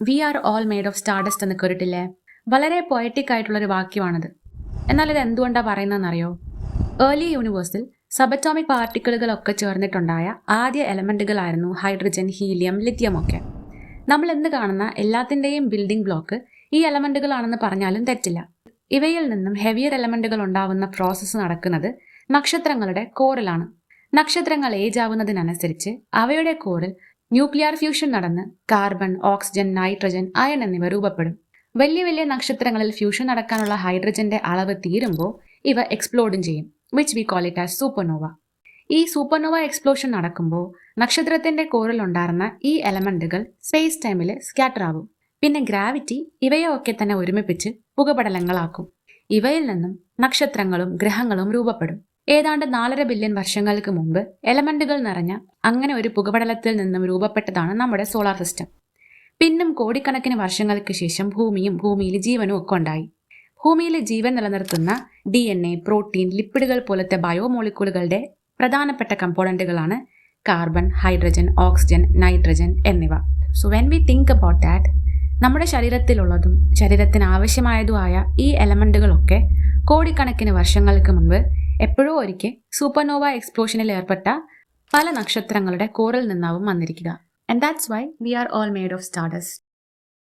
We are all made of stardust എന്ന് കേട്ടിട്ടില്ലേ? വളരെ പൊയറ്റിക് ആയിട്ടുള്ളൊരു വാക്യമാണത്. എന്നാൽ ഇത് എന്തുകൊണ്ടാണ് പറയുന്നതെന്നറിയോ? ഏർലി യൂണിവേഴ്സിൽ സബറ്റോമിക് പാർട്ടിക്കിളുകളൊക്കെ ചേർന്നിട്ടുണ്ടായ ആദ്യ എലമെന്റുകളായിരുന്നു ഹൈഡ്രജൻ ഹീലിയം ലിഥിയം ഒക്കെ. നമ്മൾ എന്ത് കാണുന്ന എല്ലാത്തിന്റെയും ബിൽഡിംഗ് ബ്ലോക്ക് ഈ എലമെന്റുകളാണെന്ന് പറഞ്ഞാലും തെറ്റില്ല. ഇവയിൽ നിന്നും ഹെവിയർ എലമെന്റുകൾ ഉണ്ടാവുന്ന പ്രോസസ്സ് നടക്കുന്നത് നക്ഷത്രങ്ങളുടെ കോറിലാണ് നക്ഷത്രങ്ങൾ ഏജ് ആവുന്നതിനനുസരിച്ച് അവയുടെ കോറിൽ ന്യൂക്ലിയർ ഫ്യൂഷൻ നടന്ന് കാർബൺ ഓക്സിജൻ നൈട്രജൻ അയൺ എന്നിവ രൂപപ്പെടും. വലിയ വലിയ നക്ഷത്രങ്ങളിൽ ഫ്യൂഷൻ നടക്കാനുള്ള ഹൈഡ്രജന്റെ അളവ് തീരുമ്പോൾ ഇവ എക്സ്പ്ലോഡും ചെയ്യും which we call it as supernova ഈ സൂപ്പർനോവ എക്സ്പ്ലോഷൻ നടക്കുമ്പോൾ നക്ഷത്രത്തിന്റെ കോറിൽ ഉണ്ടായിരുന്ന ഈ എലമെന്റുകൾ സ്പേസ് ടൈമിൽ സ്കാറ്റർ ആവും പിന്നെ ഗ്രാവിറ്റി ഇവയെ ഒക്കെ തന്നെ ഒരുമിപ്പിച്ച് പുകപടലങ്ങളാക്കും. ഇവയിൽ നിന്നും നക്ഷത്രങ്ങളും ഗ്രഹങ്ങളും രൂപപ്പെടും. ഏതാണ്ട് നാലര ബില്യൺ വർഷങ്ങൾക്ക് മുമ്പ് എലമെന്റുകൾ നിറഞ്ഞ അങ്ങനെ ഒരു പുകപടലത്തിൽ നിന്നും രൂപപ്പെട്ടതാണ് നമ്മുടെ സോളാർ സിസ്റ്റം. പിന്നും കോടിക്കണക്കിന് വർഷങ്ങൾക്ക് ശേഷം ഭൂമിയും ഭൂമിയിൽ ജീവനും ഒക്കെ ഉണ്ടായി. ഭൂമിയിലെ ജീവൻ നിലനിർത്തുന്ന ഡി എൻ എ പ്രോട്ടീൻ ലിപ്പിഡുകൾ പോലത്തെ ബയോമോളിക്കൂളുകളുടെ പ്രധാനപ്പെട്ട കമ്പോണന്റുകളാണ് കാർബൺ ഹൈഡ്രജൻ ഓക്സിജൻ നൈട്രജൻ എന്നിവ. So when we think about that നമ്മുടെ ശരീരത്തിലുള്ളതും ശരീരത്തിന് ആവശ്യമായതുമായ ഈ എലമെന്റുകളൊക്കെ കോടിക്കണക്കിന് വർഷങ്ങൾക്ക് മുൻപ് എപ്പോഴോ ഒരിക്കൽ സൂപ്പർനോവ എക്സ്പ്ലോഷനിൽ ഏർപ്പെട്ട പല നക്ഷത്രങ്ങളുടെ കോറിൽ നിന്നാവും വന്നിരിക്കുക. And that's why we are all made of stardust